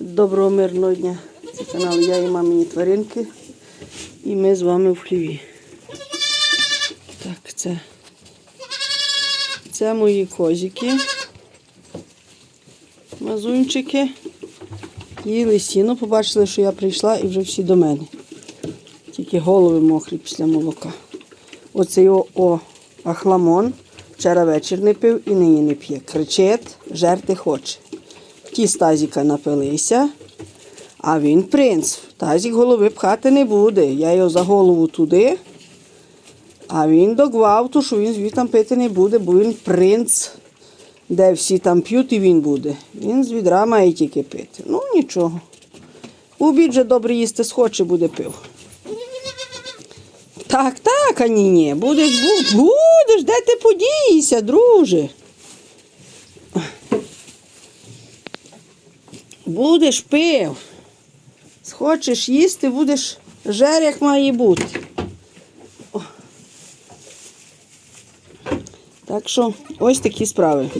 Доброго мирного дня. Це канал Я і мамині тваринки. І ми з вами в хліві. Так, це. Це мої козики. Мазунчики. Їли сіно, побачили, що я прийшла і вже всі до мене. Тільки голови мокрі після молока. Оце його о, ахламон. Вчора вечір не пив і нині не п'є. Кричить, жерти хоче. Ті з тазіка напилися, а він принц. Тазік голови пхати не буде. Я його за голову туди, а він до гвалту, що він звідти пити не буде, бо він принц, де всі там п'ють, і він буде. Він з відра має тільки пити. Ну нічого. У обід же добре їсти схоче, буде пив. Так, так, а ні, ні. Будеш, бу- будеш, де ти подієшся, друже? Будеш пив. Схочеш їсти, будеш жер, як має бути. Так що ось такі справи.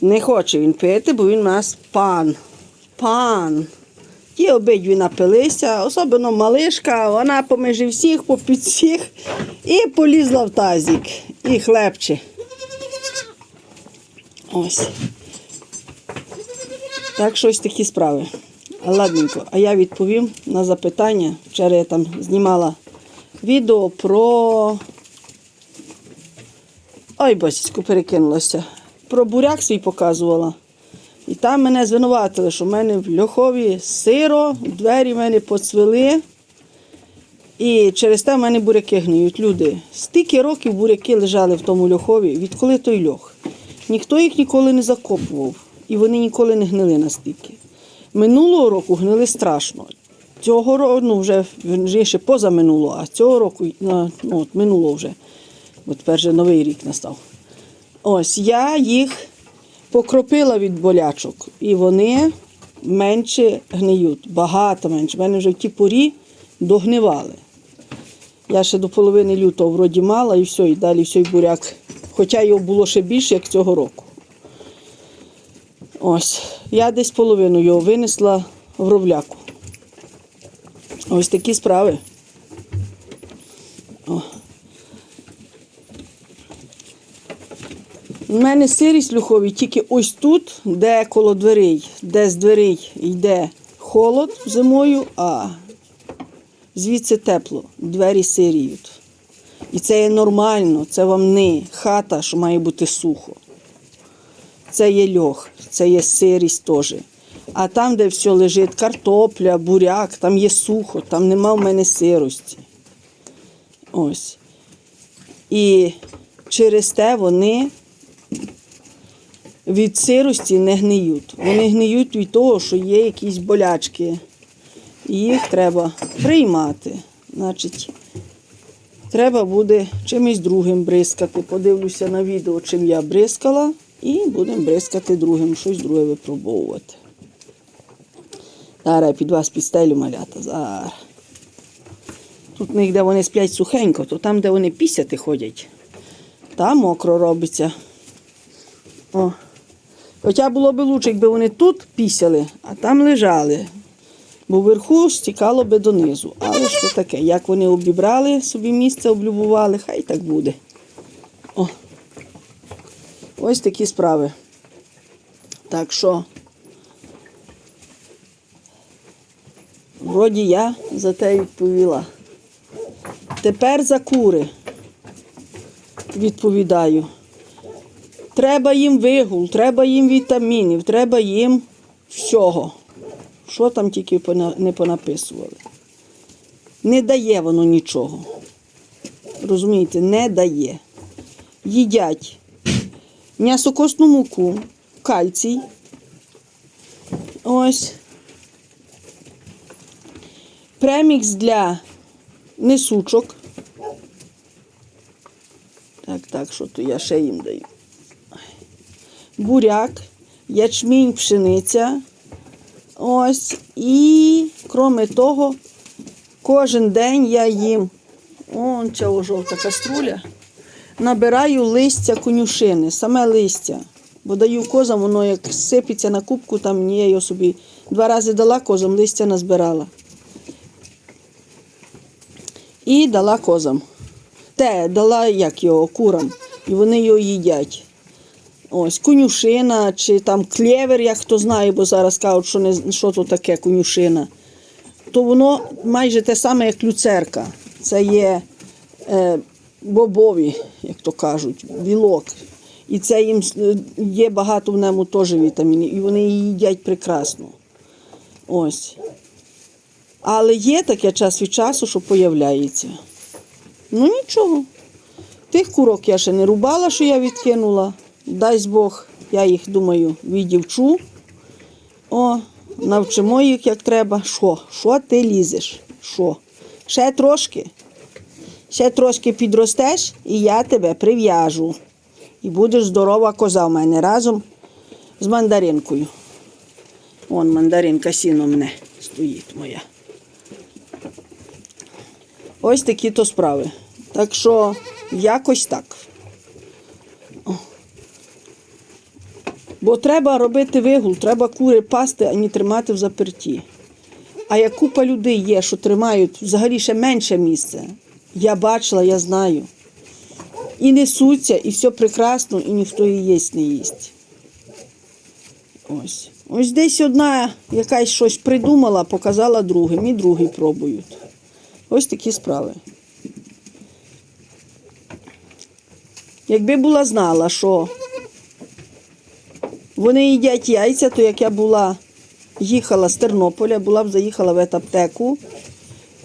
Не хоче він пити, бо він у нас пан. Пан. Ті обидві напилися, особливо малишка, вона поміж всіх, попід всіх і полізла в тазик. І хлебче. Ось. Так що ось такі справи. Ладненько, а я відповім на запитання. Вчора я там знімала відео про. Ой, босіцьку перекинулася. Про буряк свій показувала. І там мене звинуватили, що в мене в льохові сиро, двері в мене поцвели. І через те в мене буряки гниють. Люди, стільки років буряки лежали в тому льохові, відколи той льох. Ніхто їх ніколи не закопував, і вони ніколи не гнили настільки. Минулого року гнили страшно. Цього року, ну вже вже ще позаминулого, а цього року, ну, от минуло вже. От тепер новий рік настав. Ось я їх покропила від болячок, і вони менше гниють, багато менше. У мене вже в ті порі догнивали. Я ще до половини лютого вроді мала і все, і далі все, і буряк. Хоча його було ще більше, як цього року. Ось, я десь половину його винесла в ровляку. Ось такі справи. О. У мене сирість люхові тільки ось тут, де коло дверей, де з дверей йде холод зимою, а звідси тепло, двері сиріють. І це є нормально, це вам не хата, що має бути сухо. Це є льох, це є сирість теж. А там, де все лежить, картопля, буряк, там є сухо, там нема в мене сирості. Ось. І через те вони від сирості не гниють. Вони гниють від того, що є якісь болячки. І їх треба приймати. Значить, треба буде чимось другим бризкати. Подивлюся на відео, чим я бризкала, і будемо бризкати другим, щось друге випробовувати. Зараз під вас підстелю малята. Зараз. Тут них, де вони сплять сухенько, то там, де вони пісяти ходять, там мокро робиться. О. Хоча було б лучше, якби вони тут пісяли, а там лежали. Бо вверху стікало би донизу. Але що таке? Як вони обібрали собі місце, облюбували, хай так буде. О. Ось такі справи. Так що, вроді я за те відповіла. Тепер за кури відповідаю. Треба їм вигул, треба їм вітамінів, треба їм всього. Що там тільки не понаписували. Не дає воно нічого. Розумієте, не дає. Їдять м'ясокосну муку, кальцій. Ось. Премікс для несучок. Так, так, що то я ще їм даю буряк, ячмінь, пшениця. Ось. І, крім того, кожен день я їм. Он ця жовта каструля. Набираю листя конюшини, саме листя. Бо даю козам, воно як сипеться на кубку, там ні, я його собі два рази дала козам, листя назбирала. І дала козам. Те, дала як його, курам. І вони його їдять. Ось, конюшина чи там клєвер, як хто знає, бо зараз кажуть, що, не, що то таке конюшина. То воно майже те саме, як люцерка. Це є е, бобові, як то кажуть, білок. І це їм е, є багато в ньому теж вітамінів. І вони її їдять прекрасно. Ось. Але є таке час від часу, що появляється. Ну нічого. Тих курок я ще не рубала, що я відкинула. Дасть Бог, я їх думаю, відівчу. О, навчимо їх як треба. Що? Що ти лізеш? Що? Ще трошки? Ще трошки підростеш, і я тебе прив'яжу. І будеш здорова коза в мене разом з мандаринкою. Вон мандаринка сіно мене стоїть моя. Ось такі то справи. Так що якось так. Бо треба робити вигул, треба кури пасти, а не тримати в заперті. А як купа людей є, що тримають взагалі ще менше місце. Я бачила, я знаю. І несуться, і все прекрасно, і ніхто її їсть не їсть. Ось. Ось десь одна якась щось придумала, показала другим, і другі пробують. Ось такі справи. Якби була знала, що вони їдять яйця, то як я була їхала з Тернополя, була б заїхала в етаптеку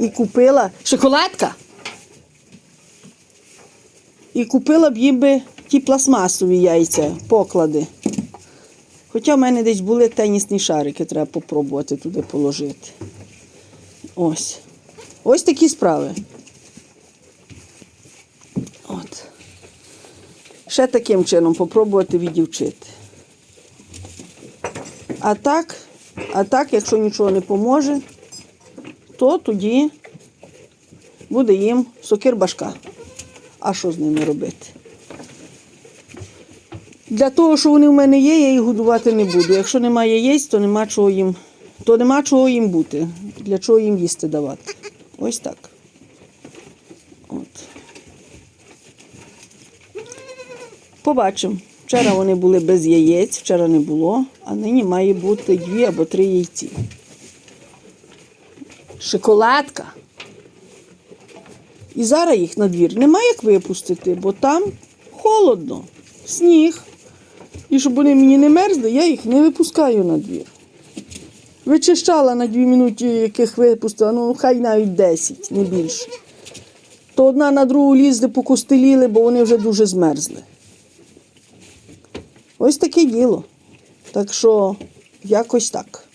і купила шоколадка. І купила б їм би ті пластмасові яйця, поклади. Хоча в мене десь були тенісні шарики, треба попробувати туди положити. Ось. Ось такі справи. От. Ще таким чином попробувати відівчити. А так, а так, якщо нічого не поможе, то тоді буде їм сокир башка. А що з ними робити? Для того, що вони в мене є, я їх годувати не буду. Якщо немає яєць, то нема чого їм, то нема чого їм бути. Для чого їм їсти давати. Ось так. От. Побачимо. Вчора вони були без яєць, вчора не було, а нині має бути дві або три яйці. Шоколадка. І зараз їх на двір немає як випустити, бо там холодно, сніг. І щоб вони мені не мерзли, я їх не випускаю на двір. Вичищала на дві минуті, яких випустила, ну хай навіть 10, не більше. То одна на другу лізли, покостеліли, бо вони вже дуже змерзли. Ось таке діло. Так що якось так.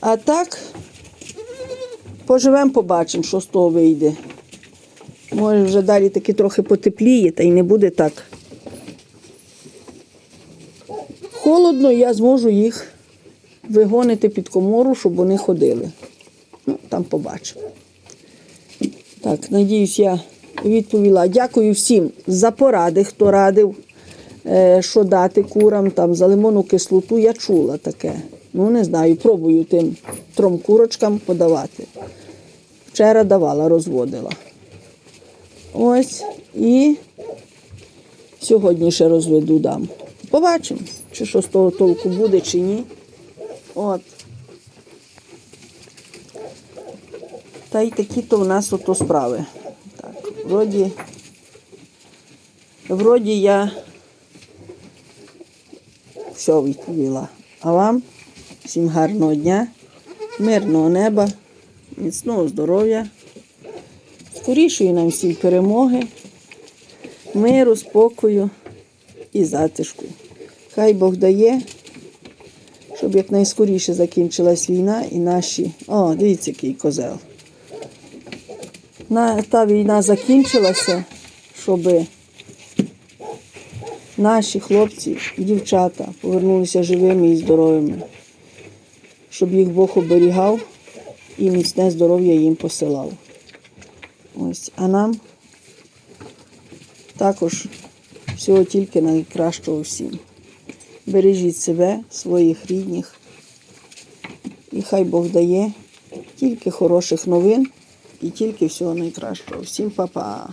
А так, поживемо, побачимо, що з того вийде. Може, вже далі таки трохи потепліє, та й не буде так. Холодно, я зможу їх вигонити під комору, щоб вони ходили. Ну, там побачимо. Так, надіюсь, я відповіла. Дякую всім за поради, хто радив, е, що дати курам там за лимонну кислоту. Я чула таке. Ну, не знаю, пробую тим трьом курочкам подавати. Вчора давала, розводила. Ось і сьогодні ще розведу дам. Побачимо, чи що з того толку буде, чи ні. От. Та й такі-то в нас ото справи. Так, вроді, вроді я все відповіла. А вам всім гарного дня, мирного неба, міцного здоров'я, скорішої нам всім перемоги, миру, спокою і затишку. Хай Бог дає, щоб якнайскоріше закінчилась війна і наші. О, дивіться, який козел. На, та війна закінчилася, щоб наші хлопці і дівчата повернулися живими і здоровими, щоб їх Бог оберігав і міцне здоров'я їм посилав. Ось, а нам Також всього тільки найкращого всім. Бережіть себе, своїх рідних. І хай Бог дає тільки хороших новин і тільки всього найкращого. Всім па-па!